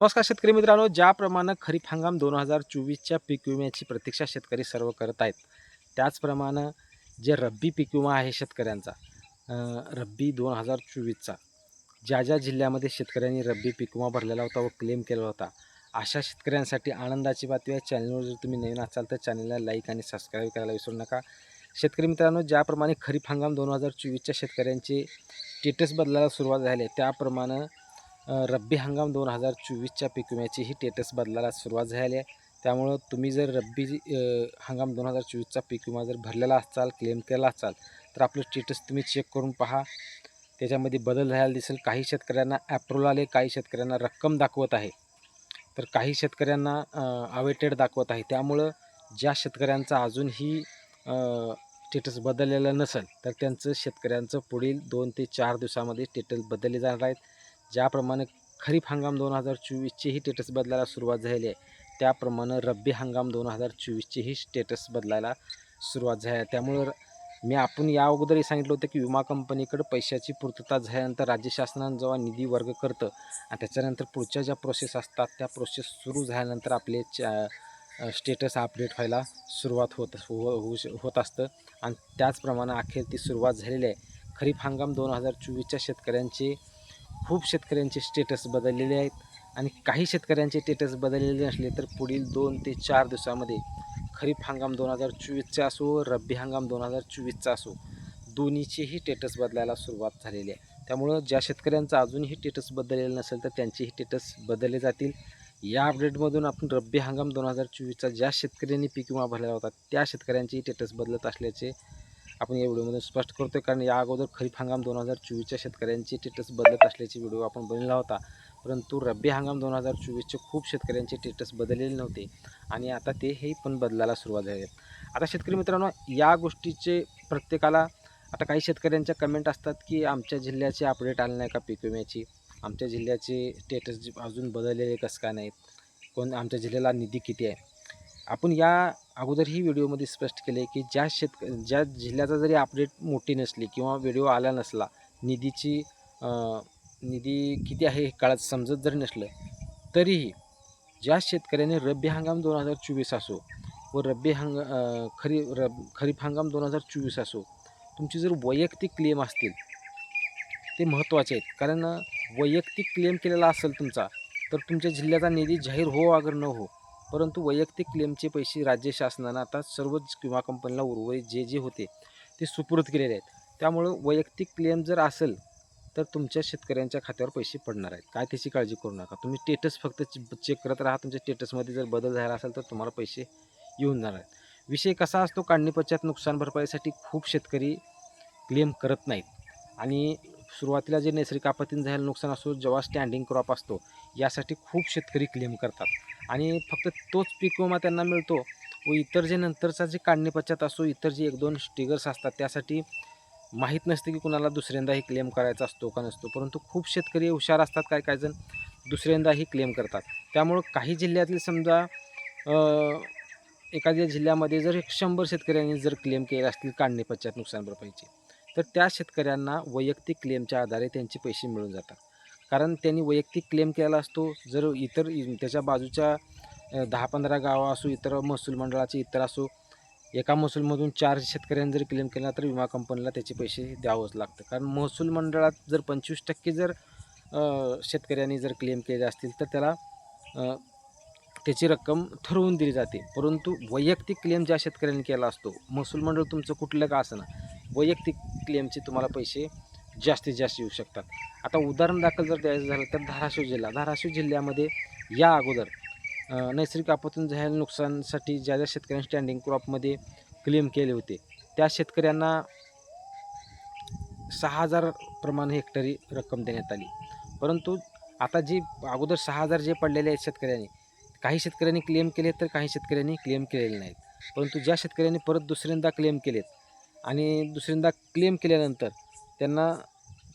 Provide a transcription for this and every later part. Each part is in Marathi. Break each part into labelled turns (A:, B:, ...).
A: नमस्कार शेतकरी मित्रांनो ज्याप्रमाणे खरीप हंगाम दोन हजार चोवीसच्या पीक विम्याची प्रतीक्षा शेतकरी सर्व करत आहेत त्याचप्रमाणे जे रब्बी पीक विमा आहे शेतकऱ्यांचा रब्बी दोन हजार चोवीसचा ज्या ज्या जिल्ह्यामध्ये शेतकऱ्यांनी रब्बी पीक विमा भरलेला होता व क्लेम केला होता अशा शेतकऱ्यांसाठी आनंदाची बातमी आहे. चॅनलवर जर तुम्ही नवीन असाल तर चॅनलला लाईक आणि सबस्क्राईब करायला विसरू नका. शेतकरी मित्रांनो ज्याप्रमाणे खरीप हंगाम दोन हजार चोवीसच्या शेतकऱ्यांचे स्टेटस बदलायला सुरुवात झाली आहे त्याप्रमाणे रब्बी हंगाम दोन हजार चोवीसच्या पीक विम्याचीही टेटस बदलायला सुरुवात झाली आहे. त्यामुळं तुम्ही जर रब्बी हंगाम दोन हजार चोवीसचा पीक विमा जर भरलेला असाल क्लेम केला असाल तर आपलं स्टेटस तुम्ही चेक करून पहा. त्याच्यामध्ये बदल झालेला दिसेल. काही शेतकऱ्यांना ॲप्रूव्हल आले काही शेतकऱ्यांना रक्कम दाखवत आहे. तर काही शेतकऱ्यांना अवेटेड दाखवत आहे. त्यामुळं ज्या शेतकऱ्यांचा अजूनही स्टेटस बदललेलं नसेल तर त्यांचं शेतकऱ्यांचं पुढील दोन ते चार दिवसामध्ये स्टेटस बदलले जाणार आहेत. ज्याप्रमाणे खरीप हंगाम दोन हजार चोवीसचीही स्टेटस बदलायला सुरुवात झालेली आहे त्याप्रमाणे रब्बी हंगाम दोन हजार चोवीसचीही स्टेटस बदलायला सुरुवात झाली आहे. त्यामुळं मी आपण या अगोदरही सांगितलं होतं की विमा कंपनीकडे पैशाची पूर्तता झाल्यानंतर राज्य शासनानं जेव्हा निधी वर्ग करतं आणि त्याच्यानंतर पुढच्या ज्या प्रोसेस असतात त्या प्रोसेस सुरू झाल्यानंतर आपले च्या स्टेटस अपडेट व्हायला सुरुवात होत हो होऊ श- होत असतं. आणि त्याचप्रमाणे अखेर ती सुरुवात झालेली आहे. खरीप हंगाम दोन हजार चोवीसच्या शेतकऱ्यांचे खूप शेतकऱ्यांचे स्टेटस बदललेले आहेत. आणि काही शेतकऱ्यांचे स्टेटस बदललेले नसले तर पुढील दोन ते चार दिवसामध्ये खरीप हंगाम दोन हजार चोवीसचा असो रब्बी हंगाम दोन हजार चोवीसचा असो दोन्हीचेही स्टेटस बदलायला सुरुवात झालेली आहे. त्यामुळं ज्या शेतकऱ्यांचं अजूनही स्टेटस बदललेलं नसेल तर त्यांचेही स्टेटस बदलले जातील. या अपडेटमधून आपण रब्बी हंगाम दोन हजार चोवीसचा ज्या शेतकऱ्यांनी पीक विमा भरलेला होता त्या शेतकऱ्यांचेही स्टेटस बदलत असल्याचे आपण या व्हिडिओमध्ये स्पष्ट करतोय कारण या अगोदर खरीप हंगाम दोन हजार चोवीसच्या शेतकऱ्यांचे स्टेटस बदलत असल्याचे व्हिडिओ आपण बनला होता. परंतु रब्बी हंगाम दोन हजार चोवीसचे खूप शेतकऱ्यांचे स्टेटस बदललेले नव्हते आणि आता ते हे पण बदलायला सुरुवात झाली आहे आता शेतकरी मित्रांनो या गोष्टीचे प्रत्येकाला आता काही शेतकऱ्यांच्या कमेंट असतात की आमच्या जिल्ह्याचे अपडेट आले नाही का पीक विम्याची? आमच्या जिल्ह्याचे स्टेटस अजून बदललेले कसं काय नाहीत? कोण आमच्या जिल्ह्याला निधी किती आहे? आपण या अगोदरही व्हिडिओमध्ये स्पष्ट केले की ज्या शेतक ज्या जिल्ह्याचा जरी अपडेट मोठी नसली किंवा व्हिडिओ आला नसला निधीची निधी किती आहे हे काळात समजत जरी नसलं तरीही ज्या शेतकऱ्याने रब्बी हंगाम दोन हजार चोवीस असो व रब्बी हंग खरी रब खरीप हंगाम दोन हजार चोवीस असो तुमची जर वैयक्तिक क्लेम असतील ते महत्त्वाचे आहेत. कारण वैयक्तिक क्लेम केलेला असेल तुमचा तर तुमच्या जिल्ह्याचा निधी जाहीर हो अगर न हो परंतु वैयक्तिक क्लेमचे पैसे राज्य शासनानं आता सर्वच विमा कंपनीला उर्वरित जे जे होते ते सुपूर्द केलेले आहेत. त्यामुळं वैयक्तिक क्लेम जर असेल तर तुमच्या शेतकऱ्यांच्या खात्यावर पैसे पडणार आहेत. काय त्याची काळजी करू नका. तुम्ही स्टेटस फक्त चेक करत राहा. तुमच्या स्टेटसमध्ये जर बदल झाला असेल तर तुम्हाला पैसे येऊन जाणार आहेत. विषय कसा असतो? काढणी पश्चात नुकसान भरपाईसाठी खूप शेतकरी क्लेम करत नाहीत. आणि सुरुवातीला जे नैसर्गिक आपत्तीनं झालेलं नुकसान असो जेव्हा स्टँडिंग क्रॉप असतो यासाठी खूप शेतकरी क्लेम करतात. आणि फक्त तोच पीक विमा त्यांना मिळतो. व इतर जे नंतरचा जे काढणी पश्चात असो इतर जे एक दोन स्टिगर्स असतात त्यासाठी माहीत नसते की कुणाला दुसऱ्यांदाही क्लेम करायचा असतो का नसतो. परंतु खूप शेतकरी हुशार असतात काय काय जण दुसऱ्यांदाही क्लेम करतात. त्यामुळं काही जिल्ह्यातील समजा एखाद्या जिल्ह्यामध्ये जर एक शंभर शेतकऱ्यांनी जर क्लेम केले असतील काढणी पश्चात नुकसान भरपाईचे तर त्या शेतकऱ्यांना वैयक्तिक क्लेमच्या आधारे त्यांचे पैसे मिळून जातात. कारण त्यांनी वैयक्तिक क्लेम केलेला असतो. जर इतर त्याच्या बाजूच्या दहा पंधरा गावं असो इतर महसूल मंडळाचे इतर असो एका महसूलमधून चार शेतकऱ्यांनी जर क्लेम केला तर विमा कंपनीला त्याचे पैसे द्यावंच लागतं. कारण महसूल मंडळात जर पंचवीस टक्के जर शेतकऱ्यांनी जर क्लेम केले असतील तर त्याला त्याची रक्कम ठरवून दिली जाते. परंतु वैयक्तिक क्लेम ज्या शेतकऱ्यांनी केला असतो महसूल मंडळ तुमचं कुठलं का असं वैयक्तिक क्लेमचे तुम्हाला पैसे जास्तीत जास्त येऊ शकतात. आता उदाहरण दाखल जर द्यायचं झालं तर धाराशिव जिल्हा. धाराशिव जिल्ह्यामध्ये या अगोदर नैसर्गिक आपत्तीतून झालेल्या नुकसानसाठी ज्या ज्या शेतकऱ्यांनी स्टँडिंग क्रॉपमध्ये क्लेम केले होते त्या शेतकऱ्यांना सहा हजार प्रमाणे हेक्टरी रक्कम देण्यात आली. परंतु आता जी अगोदर सहा हजार जे पडलेले आहेत शेतकऱ्यांनी काही शेतकऱ्यांनी क्लेम केले तर काही शेतकऱ्यांनी क्लेम केलेले नाहीत. परंतु ज्या शेतकऱ्यांनी परत दुसऱ्यांदा क्लेम केलेत आणि दुसऱ्यांदा क्लेम केल्यानंतर त्यांना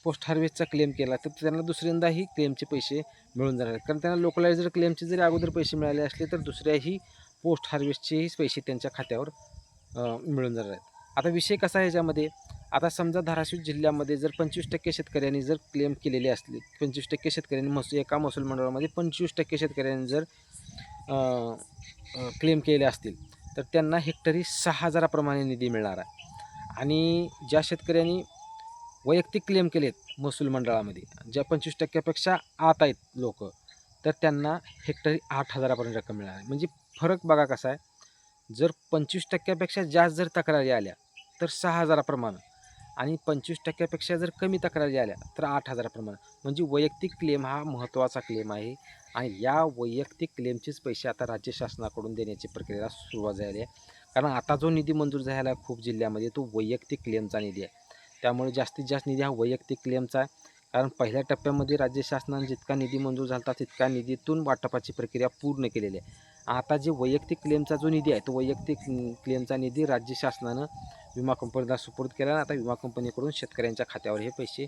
A: पोस्ट हार्वेस्टचा क्लेम केला तर त्यांना दुसऱ्यांदाही क्लेमचे पैसे मिळून जाणार आहेत. कारण त्यांना लोकलायझर क्लेमचे जरी अगोदर पैसे मिळाले असले तर दुसऱ्याही पोस्ट हार्वेस्टचेही पैसे त्यांच्या खात्यावर मिळून जाणार आहेत. आता विषय कसा आहे याच्यामध्ये? आता समजा धाराशिव जिल्ह्यामध्ये जर पंचवीस टक्के शेतकऱ्यांनी जर क्लेम केलेले असले पंचवीस टक्के शेतकऱ्यांनी महसूल एका महसूल मंडळामध्ये पंचवीस टक्के शेतकऱ्यांनी जर क्लेम केले असतील तर त्यांना हेक्टरी सहा हजाराप्रमाणे निधी मिळणार आहे. आणि ज्या शेतकऱ्यांनी वैयक्तिक क्लेम केलेत महसूल मंडळामध्ये ज्या पंचवीस टक्क्यापेक्षा आत आहेत लोक तर त्यांना हेक्टरी आठ हजारापर्यंत रक्कम मिळणार आहे. म्हणजे फरक बघा कसा आहे. जर पंचवीस टक्क्यापेक्षा जास्त जर तक्रारी आल्या तर सहा हजाराप्रमाणे आणि पंचवीस टक्क्यापेक्षा जर कमी तक्रारी आल्या तर आठ हजाराप्रमाणे म्हणजे वैयक्तिक क्लेम हा महत्त्वाचा क्लेम आहे. आणि या वैयक्तिक क्लेमचेच पैसे आता राज्य शासनाकडून देण्याची प्रक्रिया सुरुवात झाली आहे. कारण आता जो निधी मंजूर झाला आहे खूप जिल्ह्यामध्ये तो वैयक्तिक क्लेमचा निधी आहे. त्यामुळे जास्तीत जास्त निधी हा वैयक्तिक क्लेमचा आहे. कारण पहिल्या टप्प्यामध्ये राज्य शासनाने जितका निधी मंजूर झाला होता तितका निधीतून वाटपाची प्रक्रिया पूर्ण केलेली आहे. आता जे वैयक्तिक क्लेमचा जो निधी आहे तो वैयक्तिक क्लेमचा निधी राज्य शासनानं विमा कंपनीला सुपूर्द केला आणि आता विमा कंपनीकडून शेतकऱ्यांच्या खात्यावर हे पैसे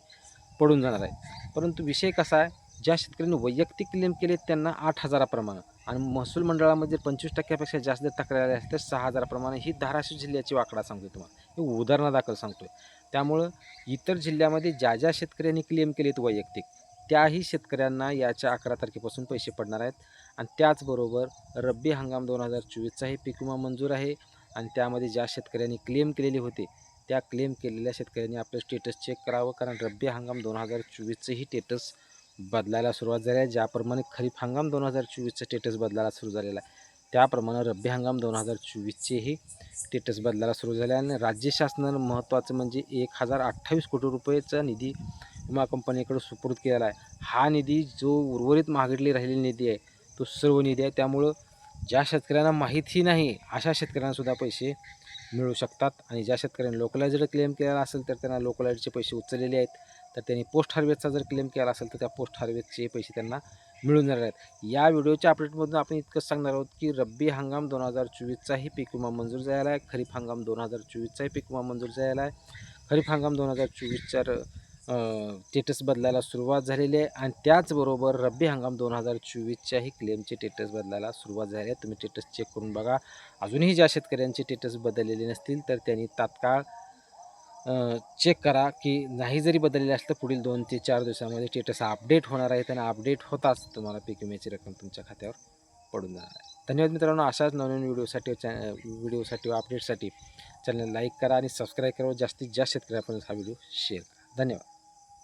A: पडून जाणार आहेत. परंतु विषय कसा आहे ज्या शेतकऱ्यांनी वैयक्तिक क्लेम केले त्यांना आठ हजाराप्रमाणे आणि महसूल मंडळामध्ये पंचवीस टक्क्यापेक्षा जास्त तक्रारी असतील तर सहा हजाराप्रमाणे ही धाराशिव जिल्ह्याची वाकडा सांगतो तुम्हाला. हे उदाहरणादाखल सांगतोय. त्यामुळं इतर जिल्ह्यामध्ये ज्या ज्या शेतकऱ्यांनी क्लेम केलेत वैयक्तिक त्याही शेतकऱ्यांना याच्या अकरा तारखेपासून पैसे पडणार आहेत. आणि त्याचबरोबर रब्बी हंगाम दोन हजार चोवीसचाही पीक विमा मंजूर आहे. आणि त्यामध्ये ज्या शेतकऱ्यांनी क्लेम केलेले होते त्या क्लेम केलेल्या शेतकऱ्यांनी आपलं स्टेटस चेक करावं. कारण रब्बी हंगाम दोन हजार चोवीसचंही स्टेटस बदलायला सुरुवात झाली आहे. ज्याप्रमाणे खरीप हंगाम दोन हजार चोवीसचं स्टेटस बदलायला सुरू झालेला आहे. त्याप्रमाणे रब्बी हंगाम दोन हजार चोवीसचेही स्टेटस बदलायला सुरू झाले आहे आणि राज्य शासनानं महत्त्वाचं म्हणजे एक हजार अठ्ठावीस कोटी रुपयेचा निधी विमा कंपनीकडे सुपूर्द केलेला आहे. हा निधी जो उर्वरित महागडली राहिलेला निधी आहे तो सर्व निधी आहे. त्यामुळं ज्या शेतकऱ्यांना माहिती नाही अशा शेतकऱ्यांनासुद्धा पैसे मिळू शकतात. आणि ज्या शेतकऱ्यांनी लोकलायझड क्लेम केलेला असेल तर त्यांना लोकलाईजचे पैसे उचललेले आहेत. तर त्यांनी पोस्ट हार्वेस्टचा जर क्लेम केला असेल तर त्या पोस्ट हार्वेस्टचे पैसे त्यांना मिळून जाणार आहेत. या व्हिडिओच्या अपडेटमधून आपण इतकंच सांगणार आहोत की रब्बी हंगाम दोन हजार चोवीसचाही पीक विमा मंजूर झालेला आहे. खरीप हंगाम दोन हजार चोवीसचाही पीक विमा मंजूर झालेला आहे. खरीप हंगाम दोन हजार चोवीसच्या स्टेटस बदलायला सुरुवात झालेली आहे आणि त्याचबरोबर रब्बी हंगाम दोन हजार चोवीसच्याही क्लेमचे टेटस बदलायला सुरुवात झाली आहे. तुम्ही टेटस चेक करून बघा. अजूनही ज्या शेतकऱ्यांचे स्टेटस बदललेले नसतील तर त्यांनी तात्काळ चेक करा की नाही जरी बदललेलं असलं पुढील दोन ते चार दिवसामध्ये स्टेटस अपडेट होणार आहे त्यांना अपडेट होताच तुम्हाला पीक विम्याची रक्कम तुमच्या खात्यावर पडून जाणार आहे. धन्यवाद मित्रांनो अशाच नवीन व्हिडिओसाठी चॅ व्हिडिओसाठी व अपडेटसाठी चॅनल लाईक करा आणि सबस्क्राईब करा जास्तीत जास्त शेतकऱ्यापर्यंत हा व्हिडिओ शेअर करा. धन्यवाद.